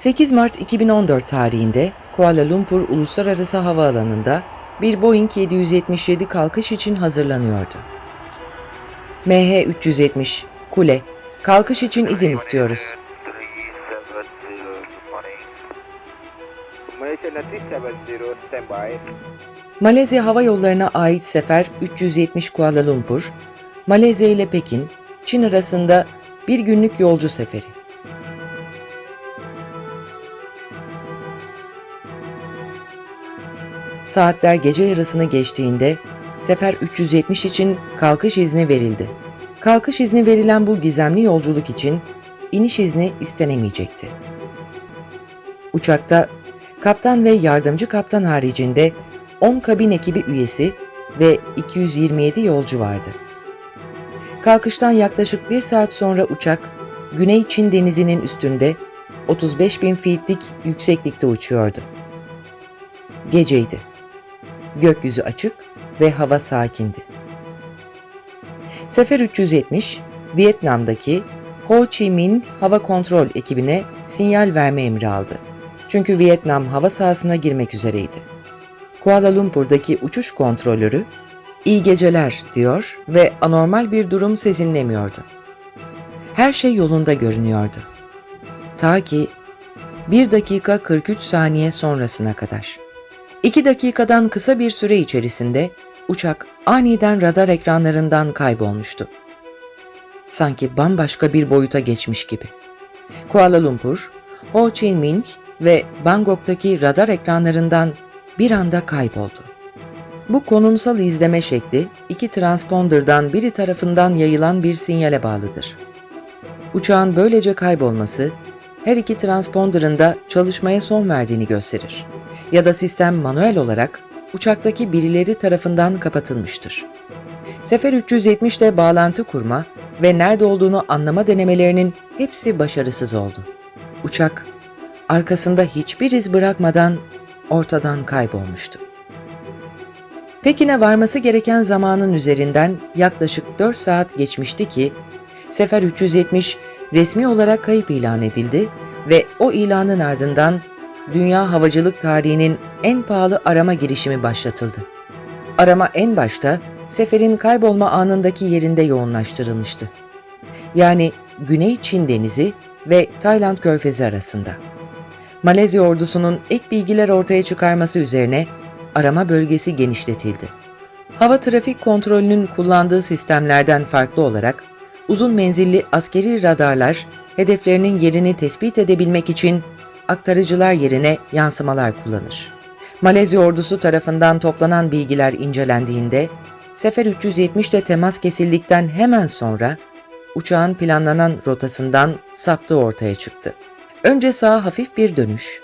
8 Mart 2014 tarihinde Kuala Lumpur Uluslararası Havaalanı'nda bir Boeing 777 kalkış için hazırlanıyordu. MH370 Kule, kalkış için izin istiyoruz. 370 Malaysia United 70 standby. Malezya Hava Yolları'na ait sefer 370 Kuala Lumpur, Malezya ile Pekin, Çin arasında bir günlük yolcu seferi. Saatler gece yarısını geçtiğinde sefer 370 için kalkış izni verildi. Kalkış izni verilen bu gizemli yolculuk için iniş izni istenemeyecekti. Uçakta kaptan ve yardımcı kaptan haricinde 10 kabin ekibi üyesi ve 227 yolcu vardı. Kalkıştan yaklaşık bir saat sonra uçak Güney Çin denizinin üstünde 35 bin feetlik yükseklikte uçuyordu. Geceydi. Gökyüzü açık ve hava sakindi. Sefer 370, Vietnam'daki Ho Chi Minh Hava Kontrol ekibine sinyal verme emri aldı. Çünkü Vietnam hava sahasına girmek üzereydi. Kuala Lumpur'daki uçuş kontrolörü iyi geceler diyor ve anormal bir durum sezinlemiyordu. Her şey yolunda görünüyordu. Ta ki 1 dakika 43 saniye sonrasına kadar. 2 dakikadan kısa bir süre içerisinde uçak aniden radar ekranlarından kaybolmuştu. Sanki bambaşka bir boyuta geçmiş gibi. Kuala Lumpur, Ho Chi Minh ve Bangkok'taki radar ekranlarından bir anda kayboldu. Bu konumsal izleme şekli iki transponderdan biri tarafından yayılan bir sinyale bağlıdır. Uçağın böylece kaybolması her iki transponderın da çalışmaya son verdiğini gösterir. Ya da sistem manuel olarak uçaktaki birileri tarafından kapatılmıştır. Sefer 370'te bağlantı kurma ve nerede olduğunu anlama denemelerinin hepsi başarısız oldu. Uçak arkasında hiçbir iz bırakmadan ortadan kaybolmuştu. Pekin'e varması gereken zamanın üzerinden yaklaşık 4 saat geçmişti ki Sefer 370 resmi olarak kayıp ilan edildi ve o ilanın ardından dünya havacılık tarihinin en pahalı arama girişimi başlatıldı. Arama en başta seferin kaybolma anındaki yerinde yoğunlaştırılmıştı. Yani Güney Çin Denizi ve Tayland Körfezi arasında. Malezya ordusunun ek bilgiler ortaya çıkarması üzerine arama bölgesi genişletildi. Hava trafik kontrolünün kullandığı sistemlerden farklı olarak uzun menzilli askeri radarlar hedeflerinin yerini tespit edebilmek için aktarıcılar yerine yansımalar kullanır. Malezya ordusu tarafından toplanan bilgiler incelendiğinde Sefer 370'te temas kesildikten hemen sonra uçağın planlanan rotasından saptığı ortaya çıktı. Önce sağa hafif bir dönüş,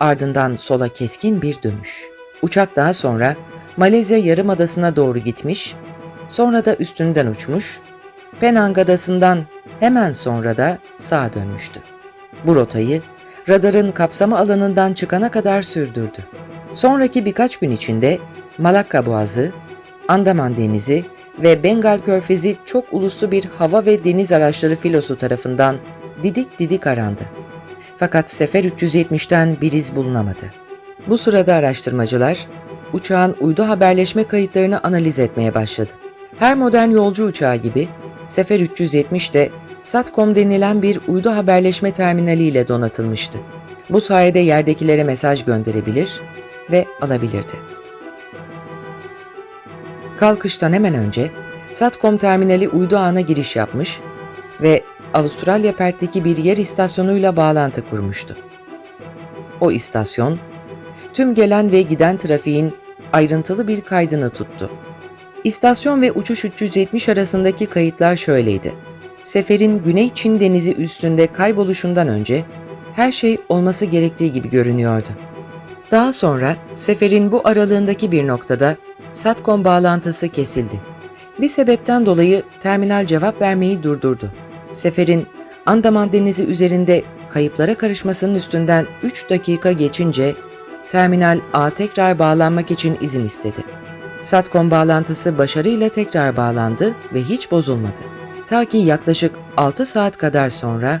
ardından sola keskin bir dönüş. Uçak daha sonra Malezya Yarımadası'na doğru gitmiş, sonra da üstünden uçmuş, Penang Adası'ndan hemen sonra da sağa dönmüştü. Bu rotayı radarın kapsama alanından çıkana kadar sürdürdü. Sonraki birkaç gün içinde Malakka Boğazı, Andaman Denizi ve Bengal Körfezi çok uluslu bir hava ve deniz araçları filosu tarafından didik didik arandı. Fakat Sefer 370'ten bir iz bulunamadı. Bu sırada araştırmacılar uçağın uydu haberleşme kayıtlarını analiz etmeye başladı. Her modern yolcu uçağı gibi Sefer 370 de Satcom denilen bir uydu haberleşme terminaliyle donatılmıştı. Bu sayede yerdekilere mesaj gönderebilir ve alabilirdi. Kalkıştan hemen önce Satcom terminali uydu ağına giriş yapmış ve Avustralya Perth'teki bir yer istasyonuyla bağlantı kurmuştu. O istasyon, tüm gelen ve giden trafiğin ayrıntılı bir kaydını tuttu. İstasyon ve uçuş 370 arasındaki kayıtlar şöyleydi. Seferin Güney Çin Denizi üstünde kayboluşundan önce her şey olması gerektiği gibi görünüyordu. Daha sonra seferin bu aralığındaki bir noktada Satcom bağlantısı kesildi. Bir sebepten dolayı terminal cevap vermeyi durdurdu. Seferin Andaman Denizi üzerinde kayıplara karışmasının üstünden 3 dakika geçince terminal A tekrar bağlanmak için izin istedi. Satcom bağlantısı başarıyla tekrar bağlandı ve hiç bozulmadı. Ta ki yaklaşık 6 saat kadar sonra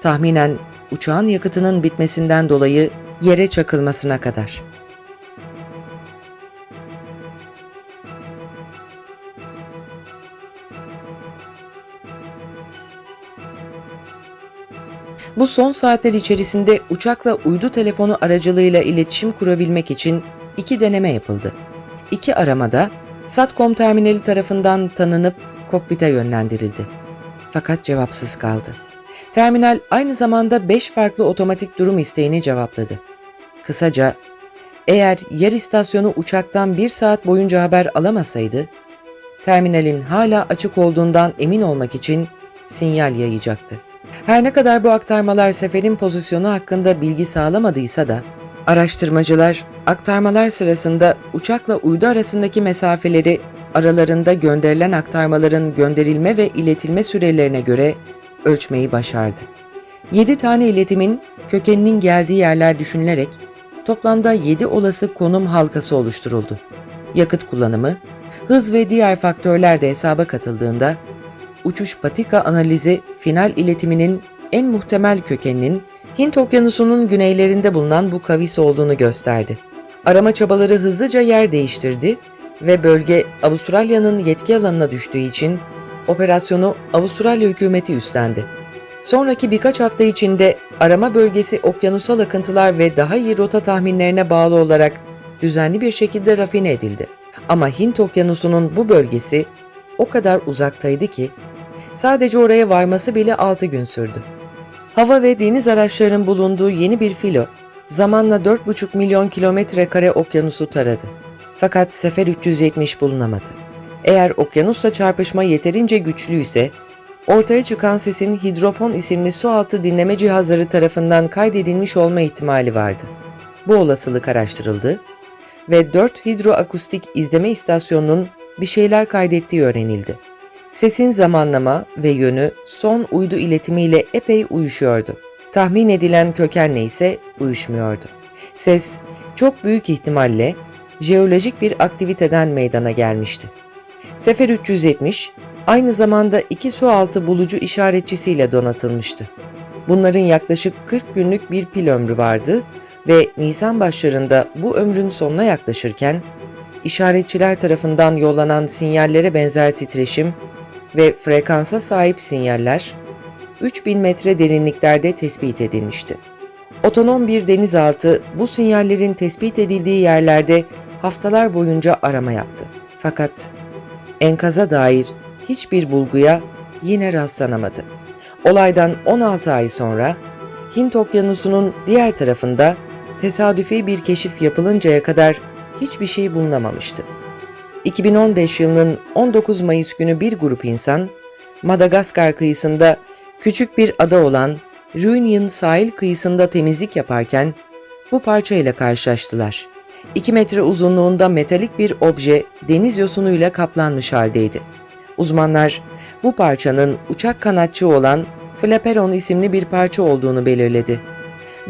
tahminen uçağın yakıtının bitmesinden dolayı yere çakılmasına kadar. Bu son saatler içerisinde uçakla uydu telefonu aracılığıyla iletişim kurabilmek için iki deneme yapıldı. İki aramada SATCOM terminali tarafından tanınıp kokpite yönlendirildi. Fakat cevapsız kaldı. Terminal aynı zamanda 5 farklı otomatik durum isteğini cevapladı. Kısaca, eğer yer istasyonu uçaktan bir saat boyunca haber alamasaydı, terminalin hala açık olduğundan emin olmak için sinyal yayacaktı. Her ne kadar bu aktarmalar seferin pozisyonu hakkında bilgi sağlamadıysa da, araştırmacılar aktarmalar sırasında uçakla uydu arasındaki mesafeleri aralarında gönderilen aktarmaların gönderilme ve iletilme sürelerine göre ölçmeyi başardı. 7 tane iletimin kökeninin geldiği yerler düşünülerek toplamda 7 olası konum halkası oluşturuldu. Yakıt kullanımı, hız ve diğer faktörler de hesaba katıldığında uçuş patika analizi final iletiminin en muhtemel kökeninin Hint Okyanusu'nun güneylerinde bulunan bu kavis olduğunu gösterdi. Arama çabaları hızlıca yer değiştirdi ve bölge Avustralya'nın yetki alanına düştüğü için operasyonu Avustralya hükümeti üstlendi. Sonraki birkaç hafta içinde arama bölgesi okyanusal akıntılar ve daha iyi rota tahminlerine bağlı olarak düzenli bir şekilde rafine edildi. Ama Hint Okyanusu'nun bu bölgesi o kadar uzaktaydı ki sadece oraya varması bile 6 gün sürdü. Hava ve deniz araçlarının bulunduğu yeni bir filo zamanla 4,5 milyon kilometre kare okyanusu taradı. Fakat Sefer 370 bulunamadı. Eğer okyanusla çarpışma yeterince güçlüyse, ortaya çıkan sesin hidrofon isimli sualtı dinleme cihazları tarafından kaydedilmiş olma ihtimali vardı. Bu olasılık araştırıldı ve 4 hidroakustik izleme istasyonunun bir şeyler kaydettiği öğrenildi. Sesin zamanlama ve yönü son uydu iletimiyle epey uyuşuyordu. Tahmin edilen kökenle ise uyuşmuyordu. Ses çok büyük ihtimalle jeolojik bir aktiviteden meydana gelmişti. Sefer 370 aynı zamanda iki sualtı bulucu işaretçisiyle donatılmıştı. Bunların yaklaşık 40 günlük bir pil ömrü vardı ve Nisan başlarında bu ömrün sonuna yaklaşırken işaretçiler tarafından yollanan sinyallere benzer titreşim ve frekansa sahip sinyaller 3000 metre derinliklerde tespit edilmişti. Otonom bir denizaltı bu sinyallerin tespit edildiği yerlerde haftalar boyunca arama yaptı. Fakat enkaza dair hiçbir bulguya yine rastlanamadı. Olaydan 16 ay sonra Hint Okyanusu'nun diğer tarafında tesadüfi bir keşif yapılıncaya kadar hiçbir şey bulunamamıştı. 2015 yılının 19 Mayıs günü bir grup insan Madagaskar kıyısında küçük bir ada olan Reunion sahil kıyısında temizlik yaparken bu parça ile karşılaştılar. 2 metre uzunluğunda metalik bir obje deniz yosunuyla kaplanmış haldeydi. Uzmanlar bu parçanın uçak kanatçığı olan flaperon isimli bir parça olduğunu belirledi.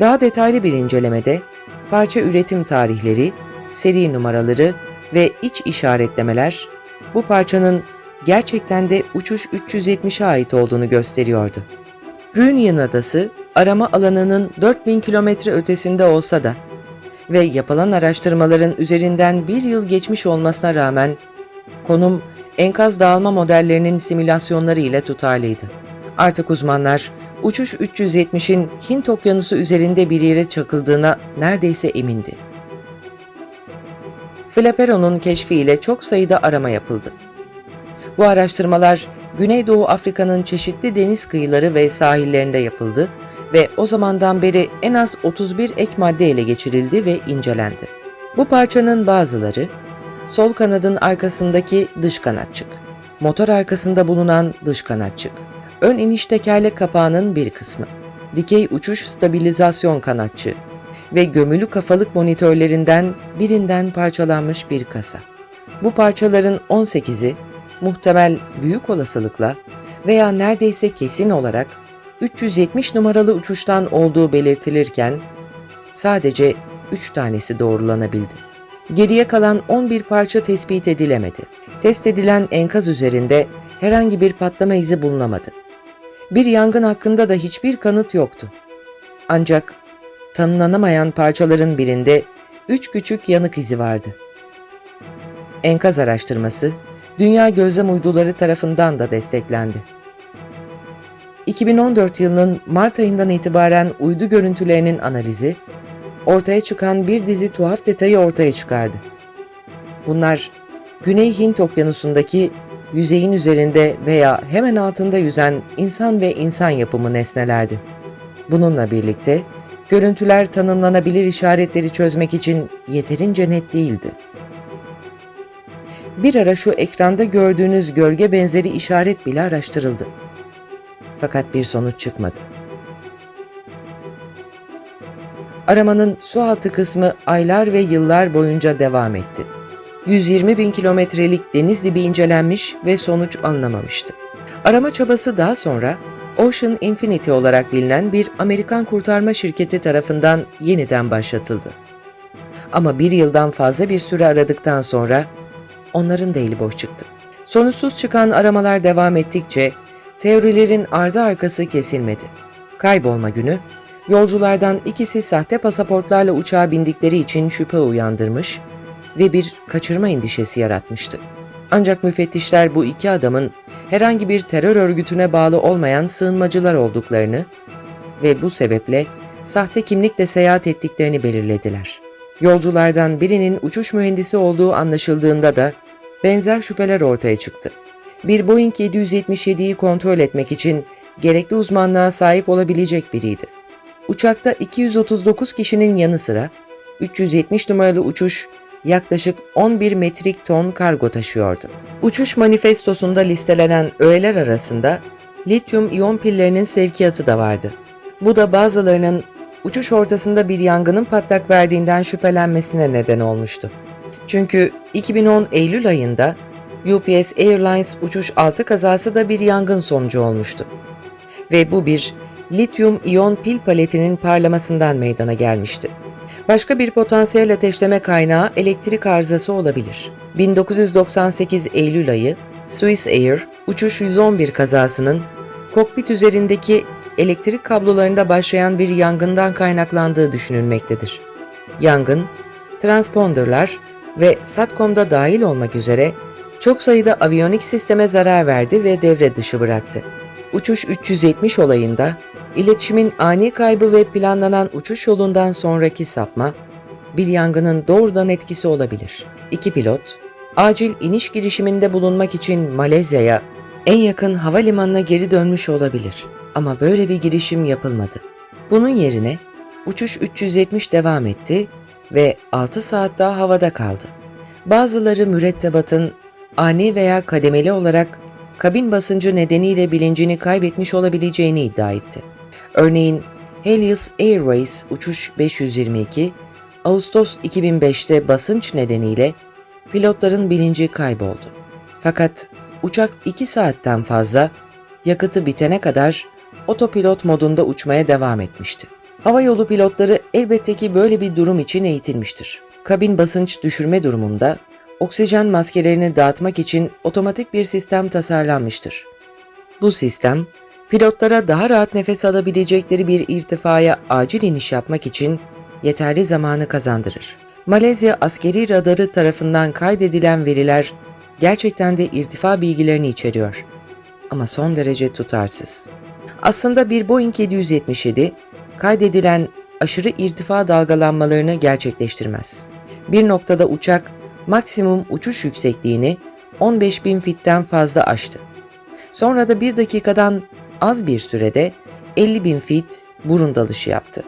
Daha detaylı bir incelemede parça üretim tarihleri, seri numaraları ve iç işaretlemeler bu parçanın gerçekten de uçuş 370'e ait olduğunu gösteriyordu. Reunion Adası arama alanının 4000 kilometre ötesinde olsa da ve yapılan araştırmaların üzerinden bir yıl geçmiş olmasına rağmen konum enkaz dağılma modellerinin simülasyonları ile tutarlıydı. Artık uzmanlar uçuş 370'in Hint Okyanusu üzerinde bir yere çakıldığına neredeyse emindi. Flaperon'un keşfiyle çok sayıda arama yapıldı. Bu araştırmalar Güneydoğu Afrika'nın çeşitli deniz kıyıları ve sahillerinde yapıldı ve o zamandan beri en az 31 ek madde ele geçirildi ve incelendi. Bu parçanın bazıları sol kanadın arkasındaki dış kanatçık, motor arkasında bulunan dış kanatçık, ön iniş tekerlek kapağının bir kısmı, dikey uçuş stabilizasyon kanatçığı ve gömülü kafalık monitörlerinden birinden parçalanmış bir kasa. Bu parçaların 18'i muhtemel büyük olasılıkla veya neredeyse kesin olarak 370 numaralı uçuştan olduğu belirtilirken sadece 3 tanesi doğrulanabildi. Geriye kalan 11 parça tespit edilemedi. Test edilen enkaz üzerinde herhangi bir patlama izi bulunamadı. Bir yangın hakkında da hiçbir kanıt yoktu. Ancak tanımlanamayan parçaların birinde üç küçük yanık izi vardı. Enkaz araştırması, Dünya Gözlem Uyduları tarafından da desteklendi. 2014 yılının Mart ayından itibaren uydu görüntülerinin analizi, ortaya çıkan bir dizi tuhaf detayı ortaya çıkardı. Bunlar, Güney Hint Okyanusu'ndaki yüzeyin üzerinde veya hemen altında yüzen insan ve insan yapımı nesnelerdi. Bununla birlikte, görüntüler tanımlanabilir işaretleri çözmek için yeterince net değildi. Bir ara şu ekranda gördüğünüz gölge benzeri işaret bile araştırıldı. Fakat bir sonuç çıkmadı. Aramanın su altı kısmı aylar ve yıllar boyunca devam etti. 120 bin kilometrelik deniz dibi incelenmiş ve sonuç alınamamıştı. Arama çabası daha sonra Ocean Infinity olarak bilinen bir Amerikan kurtarma şirketi tarafından yeniden başlatıldı. Ama bir yıldan fazla bir süre aradıktan sonra onların da eli boş çıktı. Sonuçsuz çıkan aramalar devam ettikçe teorilerin ardı arkası kesilmedi. Kaybolma günü, yolculardan ikisi sahte pasaportlarla uçağa bindikleri için şüphe uyandırmış ve bir kaçırma endişesi yaratmıştı. Ancak müfettişler bu iki adamın herhangi bir terör örgütüne bağlı olmayan sığınmacılar olduklarını ve bu sebeple sahte kimlikle seyahat ettiklerini belirlediler. Yolculardan birinin uçuş mühendisi olduğu anlaşıldığında da benzer şüpheler ortaya çıktı. Bir Boeing 777'yi kontrol etmek için gerekli uzmanlığa sahip olabilecek biriydi. Uçakta 239 kişinin yanı sıra 370 numaralı uçuş yaklaşık 11 metrik ton kargo taşıyordu. Uçuş manifestosunda listelenen öğeler arasında lityum iyon pillerinin sevkiyatı da vardı. Bu da bazılarının uçuş ortasında bir yangının patlak verdiğinden şüphelenmesine neden olmuştu. Çünkü 2010 Eylül ayında UPS Airlines uçuş altı kazası da bir yangın sonucu olmuştu. Ve bu bir lityum iyon pil paletinin parlamasından meydana gelmişti. Başka bir potansiyel ateşleme kaynağı elektrik arızası olabilir. 1998 Eylül ayı Swiss Air uçuş 111 kazasının kokpit üzerindeki elektrik kablolarında başlayan bir yangından kaynaklandığı düşünülmektedir. Yangın, transponderlar ve SATCOM'da dahil olmak üzere çok sayıda aviyonik sisteme zarar verdi ve devre dışı bıraktı. Uçuş 370 olayında iletişimin ani kaybı ve planlanan uçuş yolundan sonraki sapma bir yangının doğrudan etkisi olabilir. İki pilot acil iniş girişiminde bulunmak için Malezya'ya en yakın havalimanına geri dönmüş olabilir. Ama böyle bir girişim yapılmadı. Bunun yerine uçuş 370 devam etti ve 6 saat daha havada kaldı. Bazıları mürettebatın ani veya kademeli olarak kabin basıncı nedeniyle bilincini kaybetmiş olabileceğini iddia etti. Örneğin Helios Airways uçuş 522, Ağustos 2005'te basınç nedeniyle pilotların bilinci kayboldu. Fakat uçak 2 saatten fazla yakıtı bitene kadar otopilot modunda uçmaya devam etmişti. Hava yolu pilotları elbette ki böyle bir durum için eğitilmiştir. Kabin basınç düşürme durumunda oksijen maskelerini dağıtmak için otomatik bir sistem tasarlanmıştır. Bu sistem, pilotlara daha rahat nefes alabilecekleri bir irtifaya acil iniş yapmak için yeterli zamanı kazandırır. Malezya askeri radarı tarafından kaydedilen veriler gerçekten de irtifa bilgilerini içeriyor. Ama son derece tutarsız. Aslında bir Boeing 777 kaydedilen aşırı irtifa dalgalanmalarını gerçekleştirmez. Bir noktada uçak maksimum uçuş yüksekliğini 15.000 fitten fazla aştı. Sonra da bir dakikadan az bir sürede 50.000 fit burun dalışı yaptı.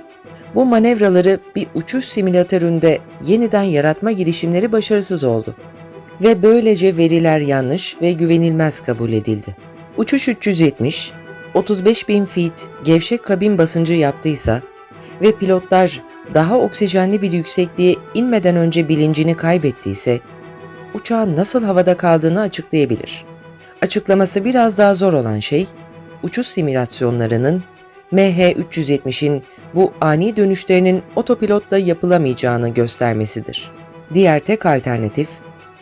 Bu manevraları bir uçuş simülatöründe yeniden yaratma girişimleri başarısız oldu. Ve böylece veriler yanlış ve güvenilmez kabul edildi. Uçuş 370, 35.000 feet gevşek kabin basıncı yaptıysa ve pilotlar daha oksijenli bir yüksekliğe inmeden önce bilincini kaybettiyse, uçağın nasıl havada kaldığını açıklayabilir. Açıklaması biraz daha zor olan şey, uçuş simülasyonlarının MH370'in bu ani dönüşlerinin otopilotla yapılamayacağını göstermesidir. Diğer tek alternatif,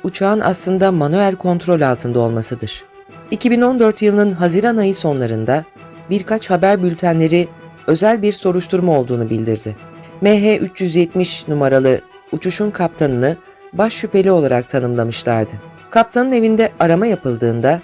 uçağın aslında manuel kontrol altında olmasıdır. 2014 yılının Haziran ayı sonlarında birkaç haber bültenleri özel bir soruşturma olduğunu bildirdi. MH370 numaralı uçuşun kaptanını baş şüpheli olarak tanımlamışlardı. Kaptanın evinde arama yapıldığında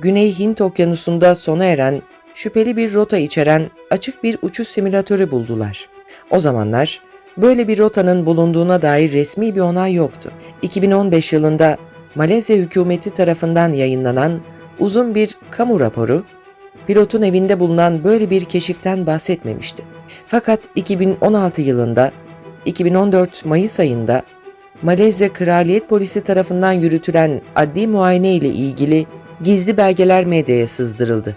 Güney Hint Okyanusu'nda sona eren şüpheli bir rota içeren açık bir uçuş simülatörü buldular. O zamanlar böyle bir rotanın bulunduğuna dair resmi bir onay yoktu. 2015 yılında Malezya hükümeti tarafından yayınlanan uzun bir kamu raporu, pilotun evinde bulunan böyle bir keşiften bahsetmemişti. Fakat 2016 yılında, 2014 Mayıs ayında Malezya Kraliyet Polisi tarafından yürütülen adli muayene ile ilgili gizli belgeler medyaya sızdırıldı.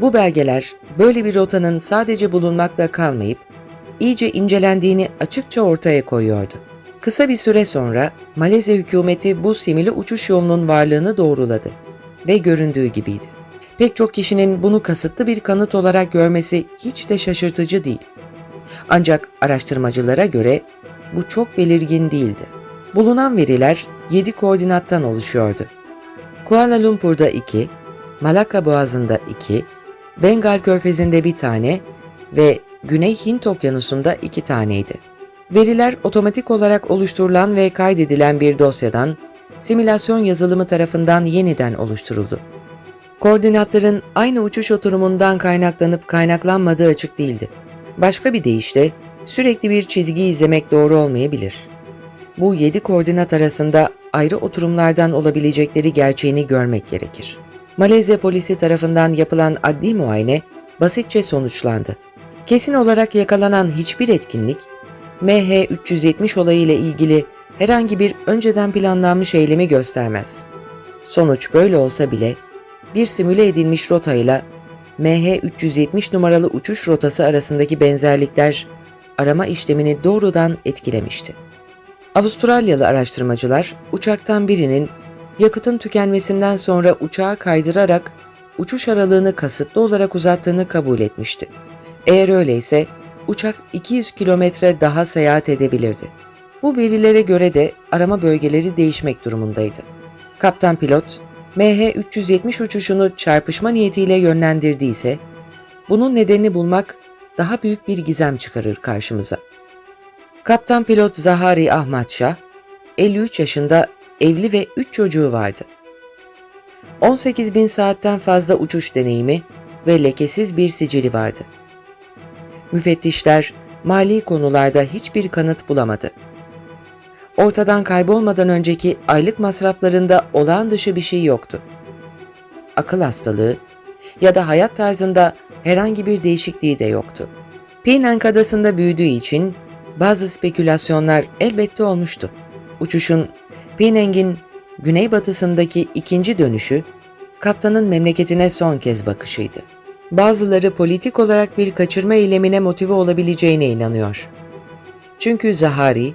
Bu belgeler böyle bir rotanın sadece bulunmakla kalmayıp iyice incelendiğini açıkça ortaya koyuyordu. Kısa bir süre sonra Malezya hükümeti bu simili uçuş yolunun varlığını doğruladı ve göründüğü gibiydi. Pek çok kişinin bunu kasıtlı bir kanıt olarak görmesi hiç de şaşırtıcı değil. Ancak araştırmacılara göre bu çok belirgin değildi. Bulunan veriler 7 koordinattan oluşuyordu. Kuala Lumpur'da 2, Malakka Boğazı'nda 2, Bengal Körfezi'nde bir tane ve Güney Hint Okyanusu'nda 2 taneydi. Veriler otomatik olarak oluşturulan ve kaydedilen bir dosyadan simülasyon yazılımı tarafından yeniden oluşturuldu. Koordinatların aynı uçuş oturumundan kaynaklanıp kaynaklanmadığı açık değildi. Başka bir deyişle sürekli bir çizgi izlemek doğru olmayabilir. Bu 7 koordinat arasında ayrı oturumlardan olabilecekleri gerçeğini görmek gerekir. Malezya polisi tarafından yapılan adli muayene basitçe sonuçlandı. Kesin olarak yakalanan hiçbir etkinlik MH370 olayı ile ilgili herhangi bir önceden planlanmış eylemi göstermez. Sonuç böyle olsa bile bir simüle edilmiş rotayla MH370 numaralı uçuş rotası arasındaki benzerlikler arama işlemini doğrudan etkilemişti. Avustralyalı araştırmacılar uçaktan birinin yakıtın tükenmesinden sonra uçağı kaydırarak uçuş aralığını kasıtlı olarak uzattığını kabul etmişti. Eğer öyleyse uçak 200 kilometre daha seyahat edebilirdi. Bu verilere göre de arama bölgeleri değişmek durumundaydı. Kaptan pilot, MH370 uçuşunu çarpışma niyetiyle yönlendirdiyse, bunun nedenini bulmak daha büyük bir gizem çıkarır karşımıza. Kaptan pilot Zahari Ahmet Şah, 53 yaşında evli ve 3 çocuğu vardı. 18 bin saatten fazla uçuş deneyimi ve lekesiz bir sicili vardı. Müfettişler mali konularda hiçbir kanıt bulamadı. Ortadan kaybolmadan önceki aylık masraflarında olağan dışı bir şey yoktu. Akıl hastalığı ya da hayat tarzında herhangi bir değişikliği de yoktu. Penang adasında büyüdüğü için bazı spekülasyonlar elbette olmuştu. Uçuşun Penang'in güneybatısındaki ikinci dönüşü kaptanın memleketine son kez bakışıydı. Bazıları politik olarak bir kaçırma eylemine motive olabileceğine inanıyor. Çünkü Zahari,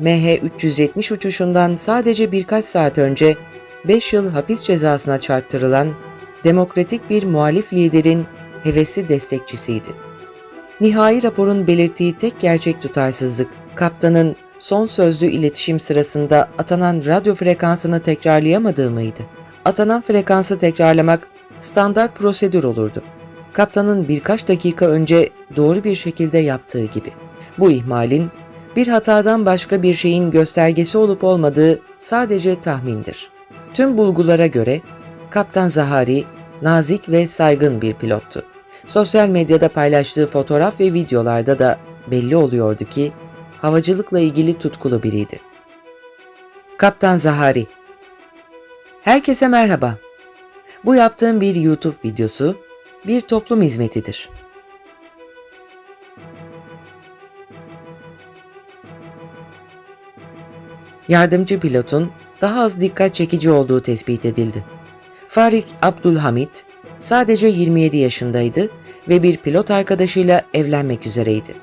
MH370 uçuşundan sadece birkaç saat önce 5 yıl hapis cezasına çarptırılan demokratik bir muhalif liderin hevesli destekçisiydi. Nihai raporun belirttiği tek gerçek tutarsızlık, kaptanın son sözlü iletişim sırasında atanan radyo frekansını tekrarlayamadığı mıydı? Atanan frekansı tekrarlamak standart prosedür olurdu. Kaptanın birkaç dakika önce doğru bir şekilde yaptığı gibi. Bu ihmalin bir hatadan başka bir şeyin göstergesi olup olmadığı sadece tahmindir. Tüm bulgulara göre Kaptan Zahari nazik ve saygın bir pilottu. Sosyal medyada paylaştığı fotoğraf ve videolarda da belli oluyordu ki havacılıkla ilgili tutkulu biriydi. Kaptan Zahari Herkese merhaba. Bu yaptığım bir YouTube videosu bir toplum hizmetidir. Yardımcı pilotun daha az dikkat çekici olduğu tespit edildi. Farik Abdülhamit sadece 27 yaşındaydı ve bir pilot arkadaşıyla evlenmek üzereydi.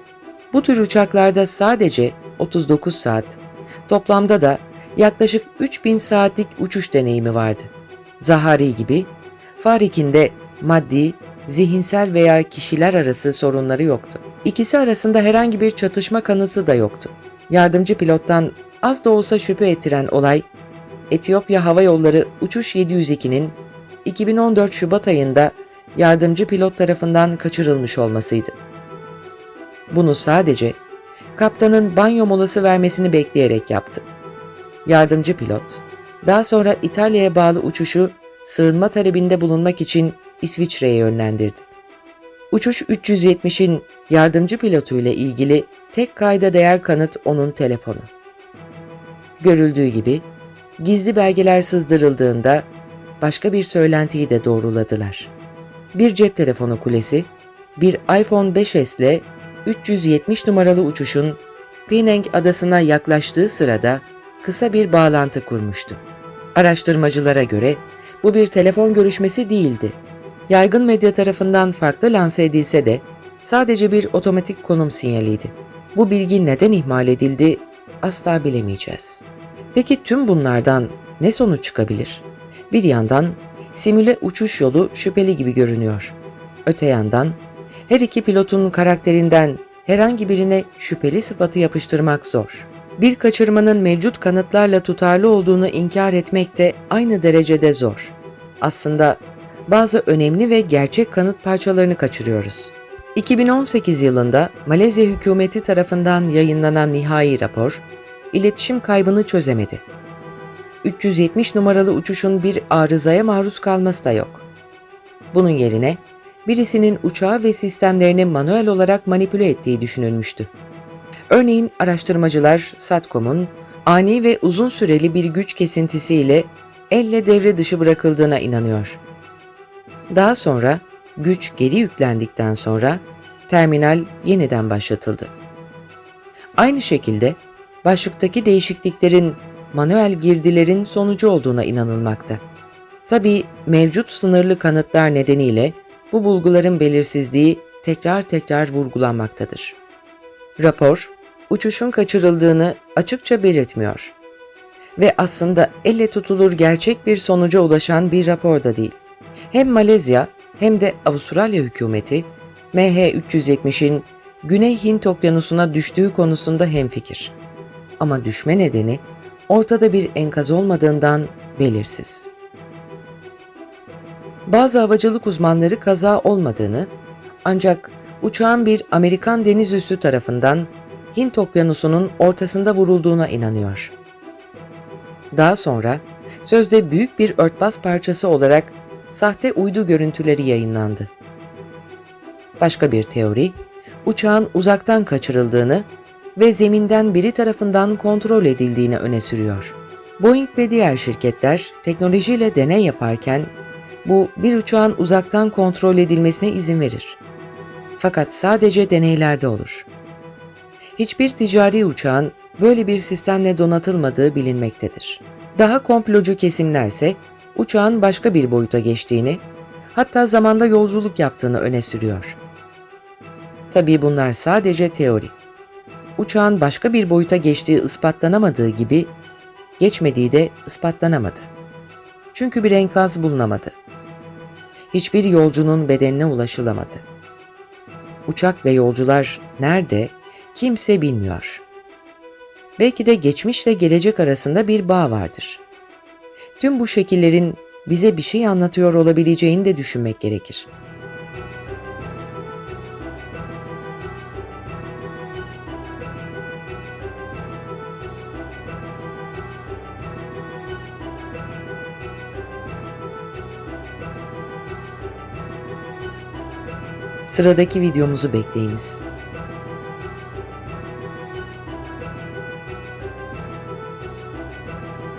Bu tür uçaklarda sadece 39 saat, toplamda da yaklaşık 3000 saatlik uçuş deneyimi vardı. Zahari gibi Farik'in de maddi, zihinsel veya kişiler arası sorunları yoktu. İkisi arasında herhangi bir çatışma kanıtı da yoktu. Yardımcı pilottan az da olsa şüphe ettiren olay, Etiyopya Hava Yolları Uçuş 702'nin 2014 Şubat ayında yardımcı pilot tarafından kaçırılmış olmasıydı. Bunu sadece kaptanın banyo molası vermesini bekleyerek yaptı. Yardımcı pilot, daha sonra İtalya'ya bağlı uçuşu sığınma talebinde bulunmak için İsviçre'ye yönlendirdi. Uçuş 370'in yardımcı pilotu ile ilgili tek kayda değer kanıt onun telefonu. Görüldüğü gibi gizli belgeler sızdırıldığında başka bir söylentiyi de doğruladılar. Bir cep telefonu kulesi, bir iPhone 5S ile 370 numaralı uçuşun Penang adasına yaklaştığı sırada kısa bir bağlantı kurmuştu. Araştırmacılara göre bu bir telefon görüşmesi değildi. Yaygın medya tarafından farklı lanse edilse de sadece bir otomatik konum sinyaliydi. Bu bilgi neden ihmal edildi asla bilemeyeceğiz. Peki tüm bunlardan ne sonuç çıkabilir? Bir yandan simüle uçuş yolu şüpheli gibi görünüyor. Öte yandan her iki pilotun karakterinden herhangi birine şüpheli sıfatı yapıştırmak zor. Bir kaçırmanın mevcut kanıtlarla tutarlı olduğunu inkar etmek de aynı derecede zor. Aslında bazı önemli ve gerçek kanıt parçalarını kaçırıyoruz. 2018 yılında Malezya hükümeti tarafından yayınlanan nihai rapor, iletişim kaybını çözemedi. 370 numaralı uçuşun bir arızaya maruz kalması da yok. Bunun yerine birisinin uçağı ve sistemlerini manuel olarak manipüle ettiği düşünülmüştü. Örneğin araştırmacılar SATCOM'un ani ve uzun süreli bir güç kesintisiyle elle devre dışı bırakıldığına inanıyor. Daha sonra güç geri yüklendikten sonra terminal yeniden başlatıldı. Aynı şekilde başlıktaki değişikliklerin manuel girdilerin sonucu olduğuna inanılmakta. Tabii mevcut sınırlı kanıtlar nedeniyle bu bulguların belirsizliği tekrar tekrar vurgulanmaktadır. Rapor, uçuşun kaçırıldığını açıkça belirtmiyor ve aslında elle tutulur gerçek bir sonuca ulaşan bir rapor da değil. Hem Malezya hem de Avustralya hükümeti MH370'in Güney Hint Okyanusu'na düştüğü konusunda hemfikir. Ama düşme nedeni ortada bir enkaz olmadığından belirsiz. Bazı havacılık uzmanları kaza olmadığını ancak uçağın bir Amerikan deniz üssü tarafından Hint Okyanusu'nun ortasında vurulduğuna inanıyor. Daha sonra sözde büyük bir örtbas parçası olarak sahte uydu görüntüleri yayınlandı. Başka bir teori, uçağın uzaktan kaçırıldığını ve zeminden biri tarafından kontrol edildiğini öne sürüyor. Boeing ve diğer şirketler teknolojiyle deney yaparken bu bir uçağın uzaktan kontrol edilmesine izin verir. Fakat sadece deneylerde olur. Hiçbir ticari uçağın böyle bir sistemle donatılmadığı bilinmektedir. Daha komplocu kesimlerse uçağın başka bir boyuta geçtiğini, hatta zamanda yolculuk yaptığını öne sürüyor. Tabii bunlar sadece teori. Uçağın başka bir boyuta geçtiği ispatlanamadığı gibi geçmediği de ispatlanamadı. Çünkü bir enkaz bulunamadı. Hiçbir yolcunun bedenine ulaşılamadı. Uçak ve yolcular nerede kimse bilmiyor. Belki de geçmişle gelecek arasında bir bağ vardır. Tüm bu şekillerin bize bir şey anlatıyor olabileceğini de düşünmek gerekir. Sıradaki videomuzu bekleyiniz.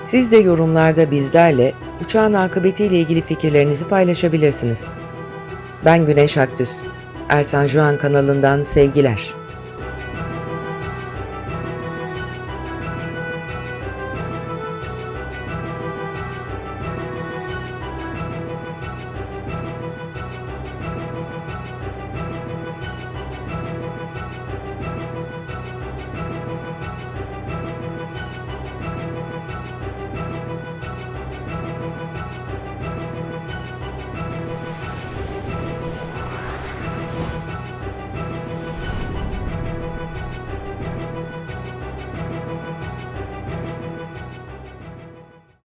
Siz de yorumlarda bizlerle uçağın akıbetiyle ilgili fikirlerinizi paylaşabilirsiniz. Ben Güneş Aktüs. Ersan Juan kanalından sevgiler.